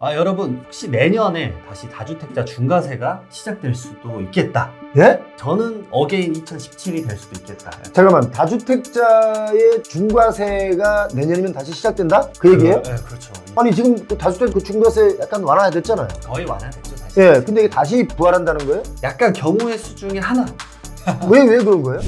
아 여러분 혹시 내년에 다시 다주택자 중과세가 시작될 수도 있겠다. 예? 저는 어게인 2017이 될 수도 있겠다. 잠깐만 다주택자의 중과세가 내년이면 다시 시작된다? 그 얘기예요? 네, 그렇죠. 아니 지금 그 다주택 그 중과세 약간 완화됐잖아요. 거의 완화됐죠 사실. 예, 근데 이게 다시 부활한다는 거예요? 약간 경우의 수 중에 하나. 왜 왜 그런 거예요?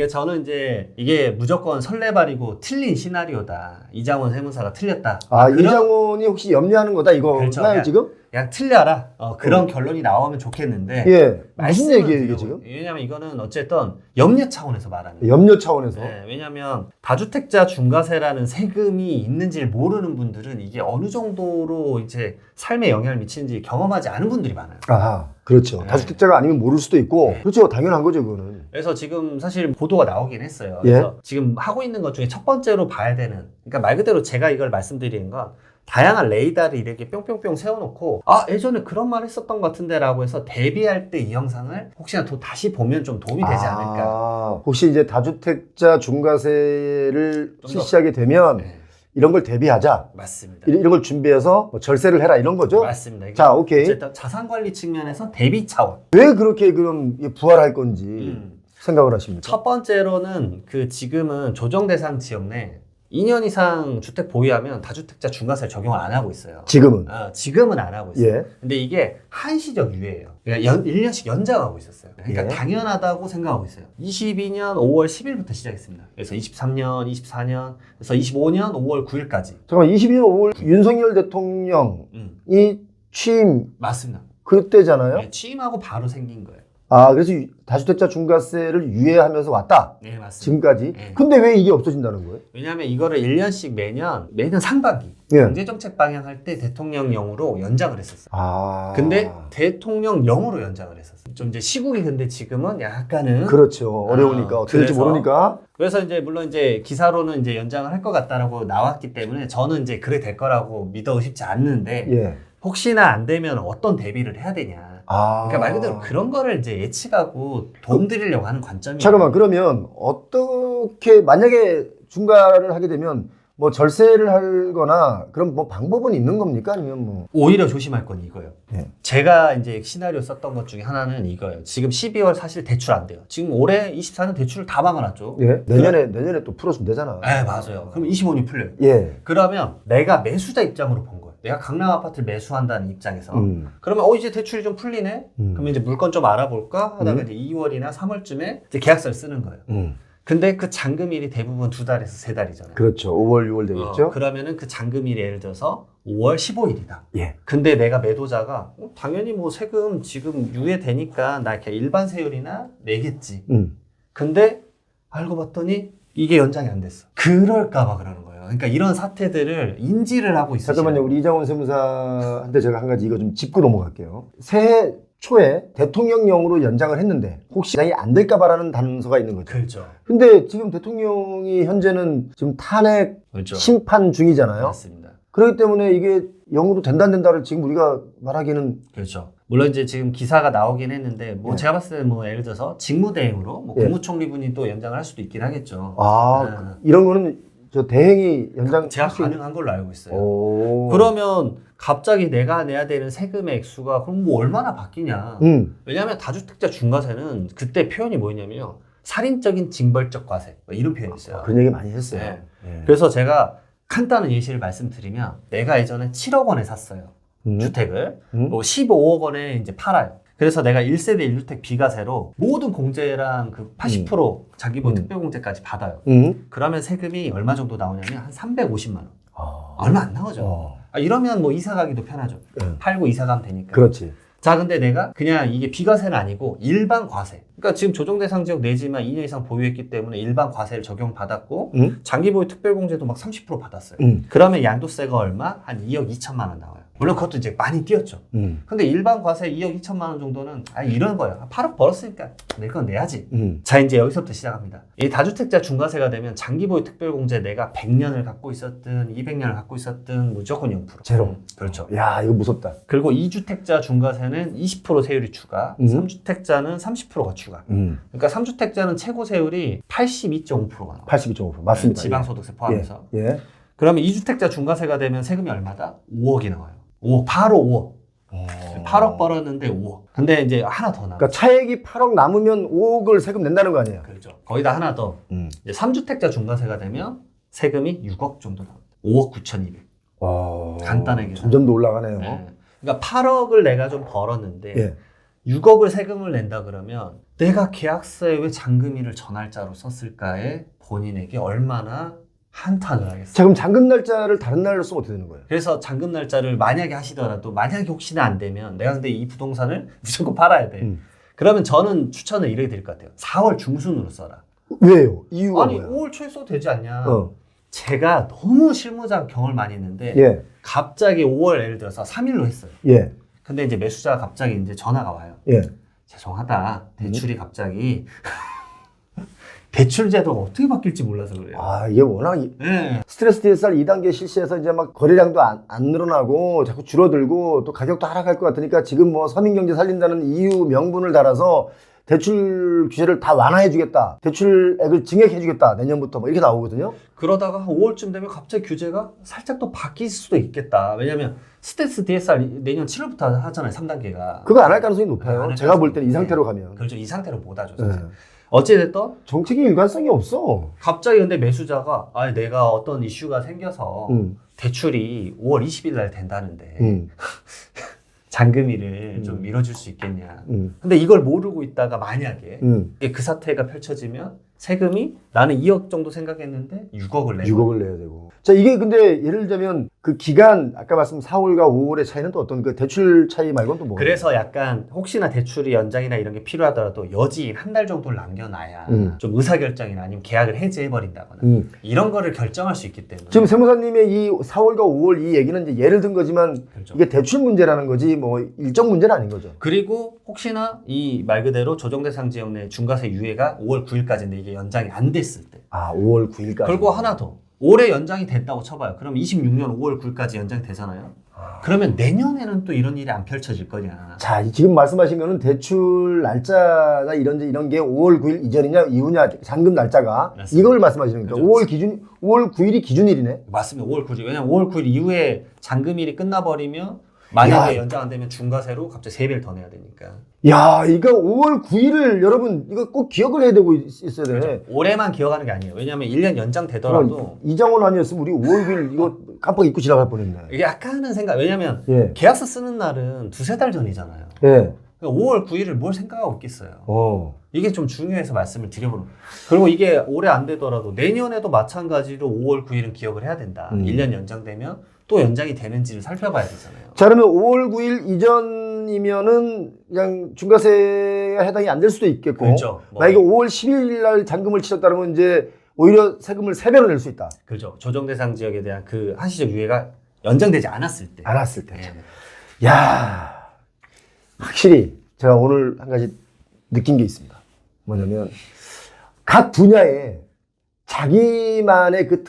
이게 저는 이제 이게 무조건 설레발이고 틀린 시나리오다. 이장원 세무사가 틀렸다. 아 그런- 이장원이 혹시 염려하는 거다 이거나요 그렇죠. 지금? 그냥 틀려라. 어, 그런 결론이 나오면 좋겠는데. 예. 무슨 말씀을 얘기예요 이게 지금? 왜냐면 이거는 어쨌든 염려 차원에서 말하는 거예요. 염려 차원에서. 네, 왜냐면 다주택자 중과세라는 세금이 있는지를 모르는 분들은 이게 어느 정도로 이제 삶에 영향을 미치는지 경험하지 않은 분들이 많아요. 아 그렇죠. 네. 다주택자가 아니면 모를 수도 있고. 네. 그렇죠. 당연한 거죠 그거는. 그래서 지금 사실 보도가 나오긴 했어요. 예. 그래서 지금 하고 있는 것 중에 첫 번째로 봐야 되는, 그러니까 말 그대로 제가 이걸 말씀드리는 건 다양한 레이더를 이렇게 뿅뿅뿅 세워놓고 아 예전에 그런 말 했었던 것 같은데 라고 해서 대비할 때 이 영상을 혹시나 또 다시 보면 좀 도움이 되지 않을까. 아, 혹시 이제 다주택자 중과세를 더. 실시하게 되면 네, 이런 걸 대비하자. 맞습니다. 이런, 이런 걸 준비해서 뭐 절세를 해라 이런 거죠? 맞습니다. 이게 자, 오케이. 어쨌든 자산 관리 측면에서 대비 차원. 왜 그렇게 그럼 이게 부활할 건지 음. 생각을 하십니까? 첫 번째로는 그 지금은 조정 대상 지역 내 2년 이상 주택 보유하면 다주택자 중과세를 적용을 안 하고 있어요. 지금은. 어, 지금은 안 하고 있어요. 예. 근데 이게 한시적 유예예요. 그러니까 연, 1년씩 연장하고 있었어요. 그러니까 예. 당연하다고 생각하고 있어요. 22년 5월 10일부터 시작했습니다. 그래서 23년, 24년, 그래서 25년 5월 9일까지. 잠깐만 22년 5월 윤석열 대통령이 음, 취임 맞습니다. 그때잖아요. 네, 취임하고 바로 생긴 거예요. 아, 그래서 유- 다주택자 중과세를 유예하면서 왔다. 네, 맞습니다. 지금까지. 네. 근데 왜 이게 없어진다는 거예요? 왜냐하면 이거를 1년씩 매년 매년 상반기 예. 경제정책 방향 할 때 대통령령으로 연장을 했었어요. 아. 근데 대통령령으로 연장을 했었어요. 좀 이제 시국이 근데 지금은 약간은 그렇죠. 어려우니까 아, 어떻게 될지 그래서 모르니까. 그래서 이제 물론 이제 기사로는 이제 연장을 할 것 같다라고 나왔기 때문에 저는 이제 그래 될 거라고 믿어 의심치 않는데 예. 혹시나 안 되면 어떤 대비를 해야 되냐. 아. 그러니까 말 그대로 그런 거를 이제 예측하고 도움 드리려고 하는 관점이에요. 잠깐만 그러면 어떻게 만약에 중과를 하게 되면 뭐 절세를 하거나 그런 뭐 방법은 있는 겁니까 아니면 뭐 오히려 조심할 건 이거예요. 예. 제가 이제 시나리오 썼던 것 중에 하나는 이거예요. 지금 12월 사실 대출 안 돼요. 지금 올해 24년 대출을 다 막아놨죠. 예 내년에 내년에 또 풀어주면 되잖아. 네, 맞아요. 그럼 25년 풀려요. 예. 그러면 내가 매수자 입장으로 본. 내가 강남 아파트를 매수한다는 입장에서. 음. 그러면 어 이제 대출이 좀 풀리네. 음. 그러면 이제 물건 좀 알아볼까 하다가 음. 이제 2월이나 3월쯤에 이제 계약서를 쓰는 거예요. 음. 근데 그 잔금일이 대부분 두 달에서 세 달이잖아요. 그렇죠. 5월 6월 되겠죠. 어, 그러면은 그 잔금일이 예를 들어서 5월 15일이다. 예. 근데 내가 매도자가 어, 당연히 뭐 세금 지금 유예되니까 나 이렇게 일반 세율이나 내겠지. 음. 근데 알고 봤더니 이게 연장이 안 됐어. 그럴까봐 그러는 거예요. 그러니까 이런 사태들을 인지를 하고 있어요. 잠깐만요. 우리 이장훈 세무사한테 제가 한 가지 이거 좀 짚고 넘어갈게요. 새해 초에 대통령령으로 연장을 했는데 혹시 연장이 안 될까 봐라는 단서가 있는 거죠. 그렇죠. 근데 지금 대통령이 현재는 지금 탄핵 그렇죠. 심판 중이잖아요. 맞습니다. 그렇기 때문에 이게 영으로 된다 안 된다를 지금 우리가 말하기는 그렇죠. 물론 이제 지금 기사가 나오긴 했는데 뭐 예. 제가 봤을 때 뭐 예를 들어서 직무대행으로 뭐 예. 국무총리분이 또 연장을 할 수도 있긴 하겠죠. 아 네. 이런 거는 저 대행이 연장 제가 가능한 걸로 알고 있어요. 오. 그러면 갑자기 내가 내야 되는 세금의 액수가 그럼 뭐 얼마나 바뀌냐? 음. 왜냐하면 다주택자 중과세는 그때 표현이 뭐였냐면요. 살인적인 징벌적 과세 뭐 이런 표현이 있어요. 그런 얘기 많이 했어요. 네. 네. 그래서 제가 간단한 예시를 말씀드리면 내가 예전에 7억 원에 샀어요. 음. 주택을. 음. 뭐 15억 원에 이제 팔아요. 그래서 내가 1세대 1주택 비과세로 모든 공제랑 그 80% 자기보험 음. 특별공제까지 받아요. 음. 그러면 세금이 얼마 정도 나오냐면 한 350만 원. 아. 얼마 안 나오죠. 어. 아, 이러면 뭐 이사 가기도 편하죠. 네. 팔고 이사 가면 되니까. 그렇지. 자, 근데 내가 그냥 이게 비과세는 아니고 일반 과세. 그러니까 지금 조정 대상 지역 내지만 2년 이상 보유했기 때문에 일반 과세를 적용받았고 음. 장기 보유 특별공제도 막 30% 받았어요. 음. 그러면 양도세가 얼마? 한 2억 2천만 원 나와요. 물론 그것도 이제 많이 뛰었죠. 음. 근데 일반 과세 2억 2천만 원 정도는 아 이런 거예요. 8억 벌었으니까 낼건 내야지. 음. 자 이제 여기서부터 시작합니다. 이 다주택자 중과세가 되면 장기보유 특별공제 내가 100년을 갖고 있었든 200년을 갖고 있든 무조건 0%. 제로. 음, 그렇죠. 야, 이거 무섭다. 그리고 2주택자 중과세는 20% 세율이 추가, 음. 3주택자는 30%가 추가. 음. 그러니까 3주택자는 최고 세율이 82.5%가 나와요. 82.5% 맞습니다. 지방소득세 포함해서. 예. 예. 그러면 2주택자 중과세가 되면 세금이 얼마다? 5억이 나와요. 5억, 바로 5억. 어. 8억 벌었는데 5억. 근데 이제 하나 더 나와. 그러니까 차액이 8억 남으면 5억을 세금 낸다는 거 아니에요? 그렇죠. 거기다 하나 더. 음. 이제 3주택자 중과세가 되면 세금이 6억 정도 나옵니다. 5억 9,200. 와. 간단하게 점점 더 올라가네요. 네. 그러니까 8억을 내가 좀 벌었는데 예. 6억을 세금을 낸다 그러면 내가 계약서에 왜 잔금일을 전날짜로 썼을까에 본인에게 얼마나 한탄을 하겠어요. 자, 그럼 잔금 날짜를 다른 날로 쓰면 어떻게 되는 거예요? 그래서 잔금 날짜를 만약에 하시더라도 만약에 혹시나 안 되면 내가 근데 이 부동산을 무조건 팔아야 돼. 음. 그러면 저는 추천을 이렇게 드릴 것 같아요. 4월 중순으로 써라. 왜요? 이유가 아니 뭐야? 5월 초에 써도 되지 않냐. 어. 제가 너무 실무자 경험을 많이 했는데 예. 갑자기 5월 예를 들어서 3일로 했어요. 예. 근데 이제 매수자가 갑자기 이제 전화가 와요. 예. 죄송하다. 대출이 갑자기 대출 제도가 어떻게 바뀔지 몰라서 그래요. 아, 이게 워낙 이- 네. 스트레스 DSR 2단계 실시해서 이제 막 거래량도 안, 안 늘어나고 자꾸 줄어들고 또 가격도 하락할 것 같으니까 지금 뭐 서민 경제 살린다는 이유 명분을 달아서 대출 규제를 다 완화해 주겠다. 대출액을 증액해 주겠다. 내년부터 뭐 이렇게 나오거든요. 그러다가 한 5월쯤 되면 갑자기 규제가 살짝 또 바뀔 수도 있겠다. 왜냐면 스트레스 DSR 내년 7월부터 하잖아요. 3단계가. 그거 안 할 가능성이 안 높아요. 할 제가 볼 때는 이 가능성이 상태로 가면. 그렇죠. 이 상태로 못 하죠. 예. 사실. 어찌됐든 정책의 일관성이 없어. 갑자기 근데 매수자가 아 내가 어떤 이슈가 생겨서 음. 대출이 5월 20일 날 된다는데 음. 잔금일을 음. 좀 미뤄줄 수 있겠냐. 음. 근데 이걸 모르고 있다가 만약에 음. 이게 그 사태가 펼쳐지면 세금이 나는 2억 정도 생각했는데 6억을 내고 6억을 내야 되고. 자, 이게 근데 예를 들자면 그 기간 아까 말씀 4월과 5월의 차이는 또 어떤 그 대출 차이 말고는 또 뭐가 그래서 약간 혹시나 대출이 연장이나 이런 게 필요하더라도 여지인 한 달 정도를 남겨놔야 음. 좀 의사결정이나 아니면 계약을 해지해버린다거나 음. 이런 거를 결정할 수 있기 때문에 지금 세무사님의 이 4월과 5월 이 얘기는 이제 예를 든 거지만 그렇죠. 이게 대출 문제라는 거지 뭐 일정 문제는 아닌 거죠. 그리고 혹시나 이 말 그대로 조정 대상 지역 내 중과세 유예가 5월 9일까지인데 이게 연장이 안 됐을 때 아, 5월 9일까지. 그리고 하나 더 올해 연장이 됐다고 쳐봐요. 그럼 26년 5월 9일까지 연장이 되잖아요. 그러면 내년에는 또 이런 일이 안 펼쳐질 거냐. 자, 이- 지금 말씀하신 거는 대출 날짜나 이런 이런 게 5월 9일 이전이냐 이후냐 잔금 날짜가 맞습니다. 이걸 말씀하시는 거죠. 그렇죠. 5월 기준 5월 9일이 기준일이네. 맞습니다. 5월 9일. 왜냐면 5월 9일 이후에 잔금일이 끝나버리면 만약에 야. 연장 안 되면 중과세로 갑자기 3배를 더 내야 되니까. 야, 이거 5월 9일을 여러분 이거 꼭 기억을 해야 되고 있- 있어야 돼. 그렇죠. 올해만 기억하는 게 아니에요. 왜냐면 1년 연장 되더라도 어, 이장원 아니었으면 우리 5월 9일 이거 깜빡 잊고 지나갈 뻔했네. 이게 약간은 생각. 왜냐면 예. 계약서 쓰는 날은 두세 달 전이잖아요. 예. 그러니까 5월 9일을 뭘 생각하고 있겠어요. 어. 이게 좀 중요해서 말씀을 드려보는 거예요. 그리고 이게 올해 안 되더라도 내년에도 마찬가지로 5월 9일은 기억을 해야 된다. 음. 1년 연장되면 또 연장이 되는지를 살펴봐야 되잖아요. 자, 그러면 5월 9일 이전이면은 그냥 중과세에 해당이 안 될 수도 있겠고. 그렇죠. 뭐, 만약에 5월 10일 날 잔금을 치렀다면 이제 오히려 세금을 3배로 낼 수 있다. 그렇죠. 조정 대상 지역에 대한 그 한시적 유예가 연장되지 않았을 때. 알았을 때. 네. 야 확실히 제가 오늘 한 가지 느낀 게 있습니다. 뭐냐면 각 분야에 자기만의 그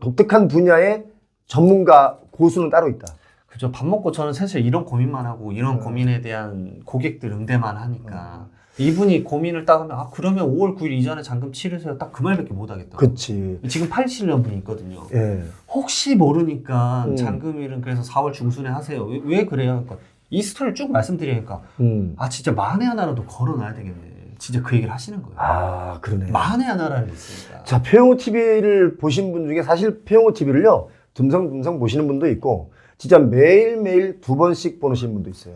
독특한 분야의 전문가 고수는 따로 있다. 그죠. 밥 먹고 저는 사실 이런 고민만 하고 이런 음. 고민에 대한 고객들 응대만 하니까 이분이 고민을 딱 하면 아 그러면 5월 9일 이전에 잔금 치르세요. 딱 그 말밖에 못 하겠다. 그치. 지금 87년 분이 있거든요. 예. 혹시 모르니까 음. 잔금일은 그래서 4월 중순에 하세요. 왜, 왜 그래요? 그러니까 이 스토리를 쭉 말씀드리니까 음. 아 진짜 만에 하나라도 걸어놔야 되겠네. 진짜 그 얘기를 하시는 거예요. 아, 그러네. 만에 하나라는 게 있으니까. 자, 표영호 TV를 보신 분 중에 사실 표영호 TV를요, 듬성듬성 보시는 분도 있고, 진짜 매일매일 두 번씩 보시는 분도 있어요.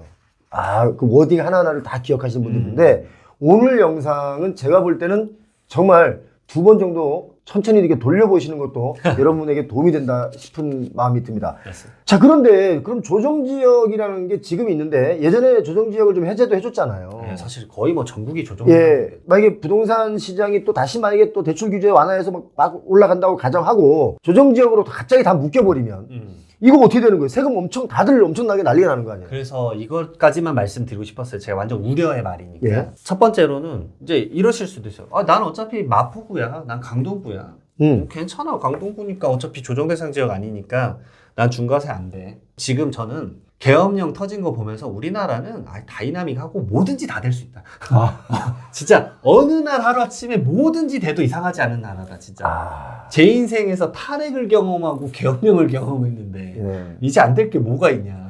아, 그 워딩 하나하나를 다 기억하시는 분도 음. 있는데, 오늘 영상은 제가 볼 때는 정말 두 번 정도 천천히 이렇게 돌려보시는 것도 여러분에게 도움이 된다 싶은 마음이 듭니다. 그렇습니다. 자, 그런데 그럼 조정지역이라는 게 지금 있는데, 예전에 조정지역을 좀 해제도 해줬잖아요. 네, 사실 거의 뭐 전국이 조정. 예, 만약에 부동산 시장이 또 다시 만약에 또 대출 규제 완화해서 막, 막 올라간다고 가정하고 조정 지역으로 갑자기 다 묶여버리면 음. 이거 어떻게 되는 거예요? 세금 엄청 다들 엄청나게 난리가 나는 거 아니에요? 그래서 이것까지만 말씀드리고 싶었어요. 제가 완전 우려의 말이니까. 예. 첫 번째로는 이제 이러실 수도 있어요. 아, 난 어차피 마포구야. 난 강동구야. 음. 괜찮아. 강동구니까 어차피 조정 대상 지역 아니니까 난 중과세 안 돼. 지금 저는 계엄령 터진 거 보면서 우리나라는 아, 다이나믹하고 뭐든지 다 될 수 있다. 진짜 어느 날 하루아침에 뭐든지 돼도 이상하지 않은 나라다. 진짜. 아. 제 인생에서 탄핵을 경험하고 계엄령을 경험했는데 예. 이제 안 될 게 뭐가 있냐.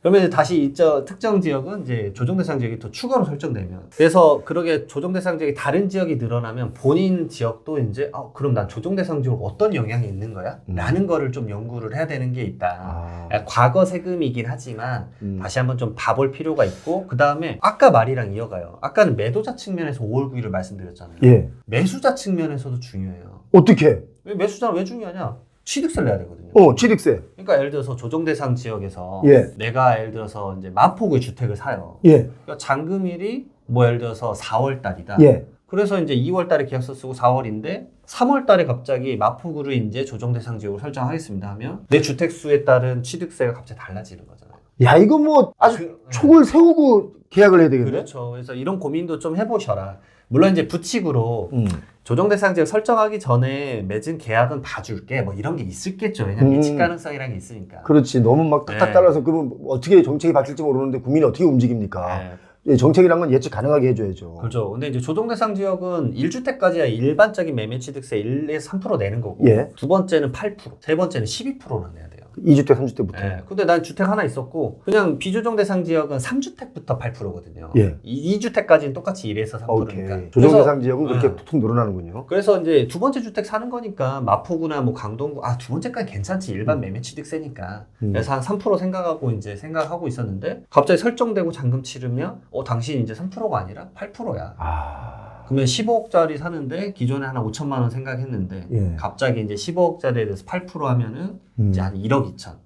그러면 이제 다시 이저 특정 지역은 이제 조정 대상 지역이 더 추가로 설정되면 그래서 그러게 조정 대상 지역이 다른 지역이 늘어나면 본인 지역도 이제 어, 그럼 난 조정 대상 지역 어떤 영향이 있는 거야? 음. 라는 거를 좀 연구를 해야 되는 게 있다. 아. 과거 세금이긴 하지만 음. 다시 한번 좀 봐볼 필요가 있고 그 다음에 아까 말이랑 이어가요. 아까는 매도자 측면에서 5월 9일을 말씀드렸잖아요. 예. 매수자 측면에서도 중요해요. 어떻게? 왜 매수자는 왜 중요하냐? 취득세를 내야 되거든요. 어, 취득세. 그러니까 예를 들어서 조정 대상 지역에서 예. 내가 예를 들어서 이제 마포구의 주택을 사요. 예. 그러니까 잔금일이 뭐 예를 들어서 4월 달이다. 예. 그래서 이제 2월 달에 계약서 쓰고 4월인데 3월 달에 갑자기 마포구를 이제 조정 대상 지역으로 설정하겠습니다 하면 내 주택 수에 따른 취득세가 갑자기 달라지는 거잖아요. 야, 이거 뭐 아주 그- 촉을 세우고 계약을 해야 되겠네. 그렇죠. 그래서 이런 고민도 좀 해보셔라. 물론 이제 부칙으로 음. 조정 대상 지역 설정하기 전에 맺은 계약은 봐줄게 뭐 이런 게 있을겠죠. 왜냐면 음. 예측 가능성이라는 게 있으니까. 그렇지. 너무 막 탁탁 네. 따라서 그러면 어떻게 정책이 바뀔지 모르는데 국민이 어떻게 움직입니까? 네. 예, 정책이란 건 예측 가능하게 해줘야죠. 그렇죠. 근데 이제 조정 대상 지역은 1주택까지야 일반적인 매매 취득세 1에서 3% 내는 거고 예. 두 번째는 8%, 세 번째는 12%는 내야 돼요. 2주택, 3주택부터. 예. 근데 난 주택 하나 있었고 그냥 비조정 대상 지역은 3주택부터 8%거든요. 예. 2주택까지는 똑같이 1에서 3%니까. 오케이. 조정 대상 지역은 그렇게 네. 툭툭 늘어나는군요. 그래서 이제 두 번째 주택 사는 거니까 마포구나 뭐 강동구 아 두 번째까지 괜찮지 일반 매매 취득세니까 음. 그래서 한 3% 생각하고 이제 생각하고 있었는데 갑자기 설정되고 잔금 치르면 어 당신 이제 3%가 아니라 8%야. 아. 그러면 15억짜리 사는데 기존에 한 5천만 원 생각했는데 예. 갑자기 이제 15억짜리에 대해서 8% 하면은 음. 이제 한 1억 2천.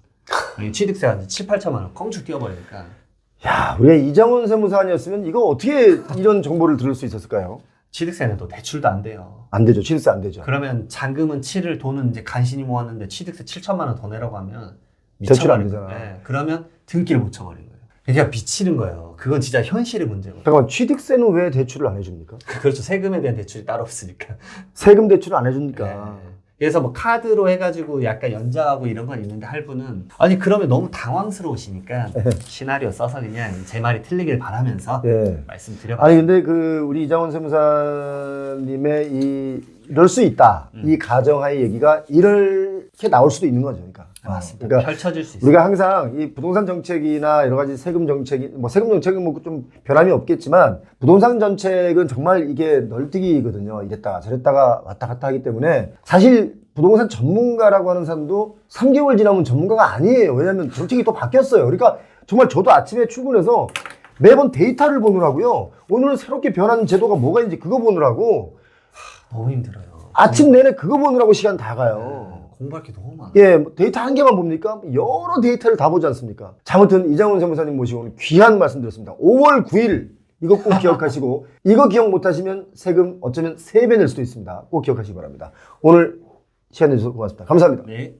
아니, 취득세가 이제 7, 8천만 원 껑충 뛰어버리니까. 야, 우리가 이장훈 세무사 아니었으면 이거 어떻게 이런 정보를 들을 수 있었을까요? 취득세는 또 대출도 안 돼요. 안 되죠. 취득세 안 되죠. 그러면 잔금은 7을 돈은 이제 간신히 모았는데 취득세 7천만 원 더 내라고 하면 대출 안 미쳐버린 되잖아. 예, 그러면 등기를 못 쳐버린 거예요. 그러니까 미치는 거예요. 그건 진짜 현실의 문제고. 잠깐만, 취득세는 왜 대출을 안 해줍니까? 그렇죠. 세금에 대한 대출이 따로 없으니까. 세금 대출을 안 해주니까. 예. 그래서 뭐 카드로 해가지고 약간 연장하고 이런 건 있는데 할부는 아니 그러면 너무 당황스러우시니까 시나리오 써서 그냥 제 말이 틀리길 바라면서 예. 말씀드려봤어요. 아니 근데 그 우리 이장훈 세무사님의 이 이럴 수 있다 음. 이 가정하의 얘기가 이렇게 나올 수도 있는 거죠. 맞습니다. 어, 그러니까 펼쳐질 수 있어요. 우리가 항상 이 부동산 정책이나 여러 가지 세금 정책이 뭐 세금 정책은 뭐 좀 변함이 없겠지만 부동산 정책은 정말 이게 널뛰기거든요. 이랬다가 저랬다가 왔다 갔다 하기 때문에 사실 부동산 전문가라고 하는 사람도 3개월 지나면 전문가가 아니에요. 왜냐하면 정책이 또 바뀌었어요. 그러니까 정말 저도 아침에 출근해서 매번 데이터를 보느라고요. 오늘은 새롭게 변하는 제도가 뭐가 있는지 그거 보느라고 너무 힘들어요. 아침 내내 그거 보느라고 시간 다 가요. 네, 공부할 게 너무 많아. 예, 뭐 데이터 한 개만 봅니까? 여러 데이터를 다 보지 않습니까? 자, 아무튼 이장훈 세무사님 모시고 오늘 귀한 말씀 드렸습니다. 5월 9일 이거 꼭 기억하시고 이거 기억 못하시면 세금 어쩌면 3배 낼 수도 있습니다. 꼭 기억하시기 바랍니다. 오늘 시간 내주셔서 고맙습니다. 감사합니다. 네.